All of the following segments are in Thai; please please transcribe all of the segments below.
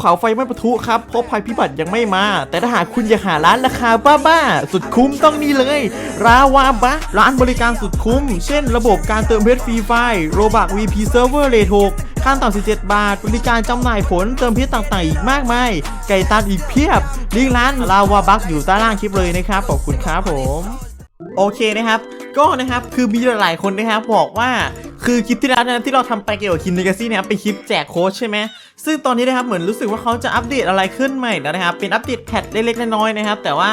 เขาไฟไม่ปะทุครับเพราะภัยพิบัติยังไม่มา แต่ถ้าหากคุณอยากหาร้านราคาบ้าๆสุดคุ้มต้องนี่เลย ราวาบะร้านบริการสุดคุ้ม เช่น ระบบการเติมเพชรฟรีไฟโรบัก VP Server เลท6ขั้นต่ำ17 บาท บริการจำหน่ายผลเติมเพชรต่างๆ อีกมากมาย ไก่ตันอีกเพียบลิงก์ร้านราวาบักอยู่ใต้ล่างคลิปเลยนะครับขอบคุณครับผม โอเคนะครับ ก็นะครับคือมีหลายๆคนนะครับบอกว่า คือคลิปที่แล้วนะที่เราทำไปเกี่ยวกับคินเลกาซี่นะครับเป็นคลิปแจกโค้ชใช่ไหมซึ่งตอนนี้นะครับเหมือนรู้สึกว่าเขาจะอัปเดตอะไรขึ้นใหม่แล้วนะครับเป็นอัปเดตแพทเล็กๆน้อยๆนะครับแต่ว่า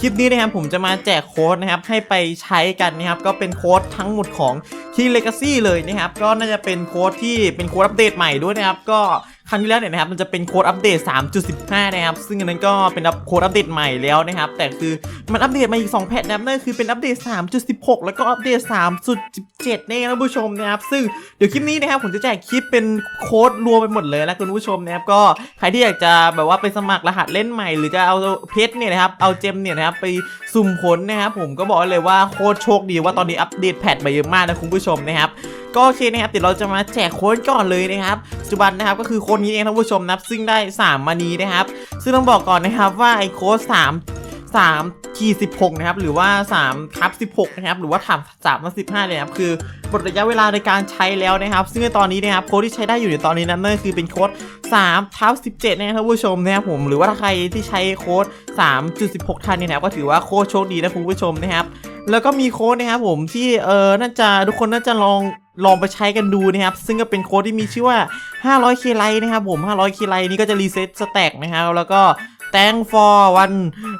คลิปนี้นะครับผมจะมาแจกโค้ดนะครับให้ไปใช้กันนะครับก็เป็นโค้ดทั้งหมดของคินเดกซี่เลยนะครับก็น่าจะเป็นโค้ดที่เป็นโค้ดอัปเดตใหม่ด้วยนะครับก็ ครั้งที่แล้วเนี่ยนะครับมันจะเป็นโค้ดอัปเดต 3.15 นะครับ ซึ่งอันนั้นก็เป็นโค้ดอัปเดตใหม่แล้วนะครับ แต่คือมันอัปเดตมาอีก 2 แพทนะครับนั่นคือเป็นอัปเดต 3.16 แล้วก็อัปเดต 3.17นี่นะคุณผู้ชมนะครับ ซึ่งเดี๋ยวคลิปนี้นะครับผมจะแจกคลิปเป็นโค้ดรวมไปหมดเลยนะคุณผู้ชมนะครับก็ใครที่อยากจะแบบว่าไปสมัครรหัสเล่นใหม่ หรือจะเอาเพชรเนี่ยนะครับเอาเจมเนี่ยนะครับไปสุ่มผลนะครับผมก็บอกเลยว่าโคตรโชคดีว่าตอนนี้อัปเดตแพทมาเยอะมากนะคุณผู้ชมนะครับก็โอเคนะครับเดี๋ยวเราจะมาแจกโค้ดก่อนเลยนะครับ จจุบันนะครับก็คือโค้ดนี้เองท่านผู้ชมนะซึ่งได้3มานีนะครับ ซึ่งต้องบอกก่อนนะครับว่าไอ้โค้ด3 3ที16นะครับหรือว่า3ทับ16นะครับหรือว่าถาม3ทับ15เลยนะครับคือหมดระยะเวลาในการใช้แล้วนะครับ ซึ่งในตอนนี้นะครับโค้ดที่ใช้ได้อยู่ในตอนนี้นั้นนั่นคือเป็นโค้ด3ทับ17นะครับท่านผู้ชมนะครับผมหรือว่าถ้าใครที่ใช้โค้ด3.16 ทันเนี่ยนะครับก็ถือว่าโค้ดโชคดีนะคุณผู้ชมนะครับแล้วก็มีโค้ดนะครับผมที่เออน่าจะทุกคนน่าจะลอง ลองไปใช้กันดูนะครับ ซึ่งก็เป็นโค้ดที่มีชื่อว่า 500 k ไลนะครับผม 500 k ไลนี้ก็จะรีเซ็ตสแต็กนะครับ แล้วก็ thank for one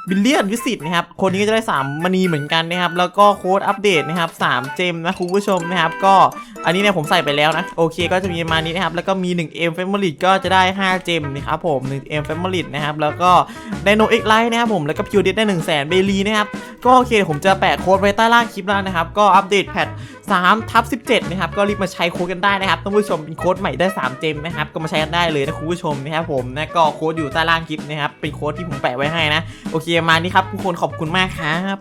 billion visit นะครับ คนนี้ก็จะได้ 3มณีเหมือนกันนะครับ แล้วก็โค้ดอัปเดตนะครับ 3 เจมนะคุณผู้ชมนะครับ ก็อันนี้เนี่ยผมใส่ไปแล้วนะ โอเคก็จะมีมานี้นะครับ แล้วก็มี 1M Family ก็จะได้ 5 เจมนะครับผม 1M Family นะครับ แล้วก็ Dino X Lite นะครับผม แล้วก็ Pure d ได้ 1 0 0 0 0แสนเบลีนะครับ ก็โอเคผมจะแปะโค้ดไว้ใต้ล่างคลิปแล้วนะครับ ก็อัปเดตแพท3ทับ17 นะครับ ก็รีบมาใช้โค้ดกันได้นะครับท่านผู้ชมเป็นโค้ดใหม่ได้ 3 เจมนะครับ ก็มาใช้กันได้เลยนะคุณผู้ชมนะครับผมนะก็โค้ดอยู่ใต้ล่างคลิปนะครับ เป็นโค้ดที่ผมแปะไว้ให้นะ โอเคมานี้ครับทุกคนขอบคุณมากครับ